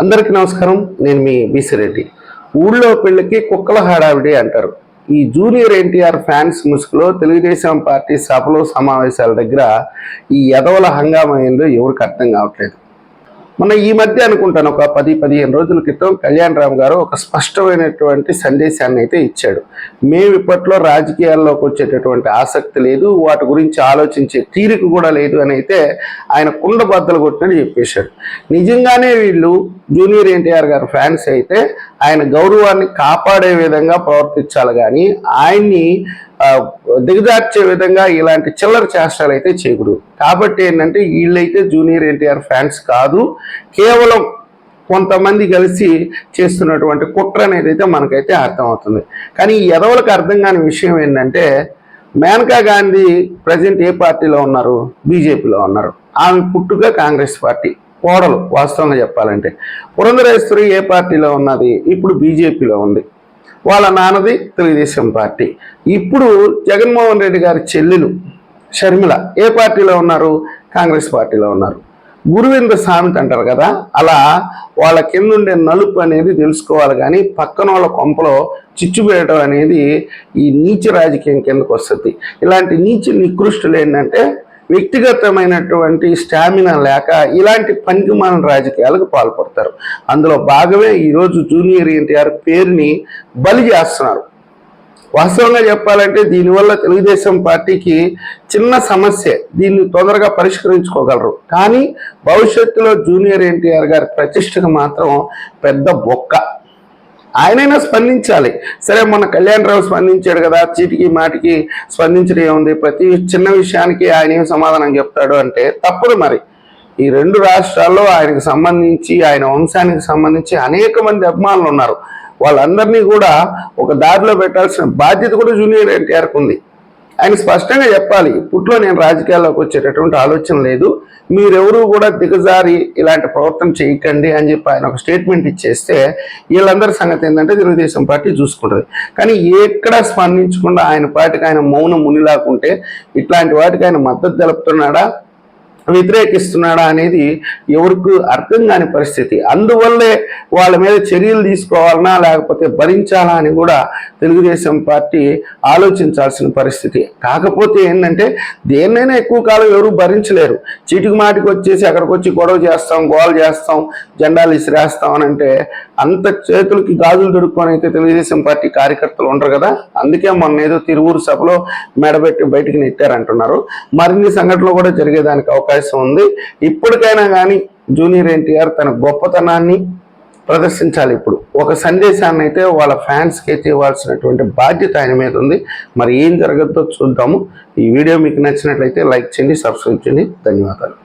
అందరికీ నమస్కారం. నేను మీ బీసిరెడ్డి ఊళ్ళో పెళ్ళికి కుక్కల హడావిడి అంటారు. ఈ జూనియర్ ఎన్టీఆర్ ఫ్యాన్స్ ముసుగులో తెలుగుదేశం పార్టీ సభలు సమావేశాల దగ్గర ఈ ఎదవల హంగామా ఏందో ఎవరికి అర్థం కావట్లేదు. మన ఈ మధ్య అనుకుంటాను ఒక పది పదిహేను రోజుల క్రితం కళ్యాణ్ రామ్ గారు ఒక స్పష్టమైనటువంటి సందేశాన్ని అయితే ఇచ్చాడు. మేము ఇప్పట్లో రాజకీయాల్లోకి వచ్చేటటువంటి ఆసక్తి లేదు వాటి గురించి ఆలోచించే తీరిక కూడా లేదు అని అయితే ఆయన కుండ బద్దలు కొట్టినట్టు చెప్పేశాడు. నిజంగానే వీళ్ళు జూనియర్ ఎన్టీఆర్ గారు ఫ్యాన్స్ అయితే ఆయన గౌరవాన్ని కాపాడే విధంగా ప్రవర్తించాలి కానీ ఆయన్ని దిగజార్చే విధంగా ఇలాంటి చిల్లర చేష్టాలు అయితే చేయకూడదు. కాబట్టి ఏంటంటే వీళ్ళైతే జూనియర్ ఎన్టీఆర్ ఫ్యాన్స్ కాదు. కేవలం కొంతమంది కలిసి చేస్తున్నటువంటి కుట్ర అనేది అయితే మనకైతే అర్థమవుతుంది. కానీ ఎదవలకు అర్థం కాని విషయం ఏంటంటే మేనకా గాంధీ ప్రజెంట్ ఏ పార్టీలో ఉన్నారు? బీజేపీలో ఉన్నారు. ఆమె పుట్టుక కాంగ్రెస్ పార్టీ. కోడలు వాస్తవంగా చెప్పాలంటే. పురంధరేశ్వరి ఏ పార్టీలో ఉన్నది? ఇప్పుడు బీజేపీలో ఉంది. వాళ్ళ నాన్నది తెలుగుదేశం పార్టీ. ఇప్పుడు జగన్మోహన్ రెడ్డి గారి చెల్లెలు షర్మిల ఏ పార్టీలో ఉన్నారు? కాంగ్రెస్ పార్టీలో ఉన్నారు. గురువింద సామెత అంటారు కదా అలా వాళ్ళ కింద ఉండే నలుపు అనేది తెలుసుకోవాలి కానీ పక్కన వాళ్ళ కొంపలో చిచ్చుపేయడం అనేది ఈ నీచ రాజకీయం కిందకు వస్తుంది. ఇలాంటి నీచ నికృష్టులు ఏంటంటే వ్యక్తిగతమైనటువంటి స్టామినా లేక ఇలాంటి పనికిమాలిన రాజకీయాలకు పాల్పడతారు. అందులో భాగమే ఈరోజు జూనియర్ ఎన్టీఆర్ పేరుని బలి చేస్తున్నారు. వాస్తవంగా చెప్పాలంటే దీనివల్ల తెలుగుదేశం పార్టీకి చిన్న సమస్య. దీన్ని తొందరగా పరిష్కరించుకోగలరు. కానీ భవిష్యత్తులో జూనియర్ ఎన్టీఆర్ గారి ప్రతిష్టకు మాత్రం పెద్ద బొక్క. ఆయనైనా స్పందించాలి. సరే మొన్న కళ్యాణ్ రావు స్పందించాడు కదా చీటికి మాటికి స్పందించడం ఏముంది? ప్రతి చిన్న విషయానికి ఆయన ఏం సమాధానం చెప్తాడు అంటే తప్పదు మరి. ఈ రెండు రాష్ట్రాల్లో ఆయనకు సంబంధించి ఆయన వంశానికి సంబంధించి అనేక మంది అభిమానులు ఉన్నారు. వాళ్ళందరినీ కూడా ఒక దారిలో పెట్టాల్సిన బాధ్యత కూడా జూనియర్ ఎన్టీఆర్కు ఉంది. ఆయన స్పష్టంగా చెప్పాలి ఇప్పట్లో నేను రాజకీయాల్లోకి వచ్చేటటువంటి ఆలోచన లేదు. మీరెవరూ కూడా దిగజారి ఇలాంటి ప్రవర్తన చేయకండి అని చెప్పి ఆయన ఒక స్టేట్మెంట్ ఇచ్చేస్తే వీళ్ళందరి సంగతి ఏంటంటే తెలుగుదేశం పార్టీ చూసుకుంటుంది. కానీ ఎక్కడ స్పందించకుండా ఆయన పార్టీకి ఆయన మౌనం మునిలాకుంటే ఇట్లాంటి వాటికి ఆయన మద్దతు తెలుపుతున్నాడా? వ్యతిరేకిస్తున్నాడా అనేది ఎవరికి అర్థం కాని పరిస్థితి. అందువల్లే వాళ్ళ మీద చర్యలు తీసుకోవాలనా లేకపోతే భరించాలా అని కూడా తెలుగుదేశం పార్టీ ఆలోచించాల్సిన పరిస్థితి. కాకపోతే ఏంటంటే దేన్నైనా ఎక్కువ కాలం ఎవరు భరించలేరు. చీటికి మాటికి వచ్చేసి అక్కడికి వచ్చి గొడవ చేస్తాం గోల చేస్తాం జెండాలు ఇసిరేస్తాం అని అంటే అంత చేతులకి గాజులు దొరుకుని అయితే తెలుగుదేశం పార్టీ కార్యకర్తలు ఉండరు కదా. అందుకే మొన్న ఏదో తిరువురు సభలో మెడబెట్టి బయటికి నెట్టారంటున్నారు. మరిన్ని సంఘటనలు కూడా జరిగేదానికి అవకాశం ఉంది. ఇప్పటికైనా కానీ జూనియర్ ఎన్టీఆర్ తన గొప్పతనాన్ని ప్రదర్శించాలి ఇప్పుడు. ఒక సందేశాన్ని అయితే వాళ్ళ ఫ్యాన్స్కి అయితే ఇవ్వాల్సినటువంటి బాధ్యత ఆయన మీద ఉంది. మరి ఏం జరగద్దో చూద్దాము. ఈ వీడియో మీకు నచ్చినట్లయితే లైక్ చేయండి సబ్స్క్రైబ్ చేయండి. ధన్యవాదాలు.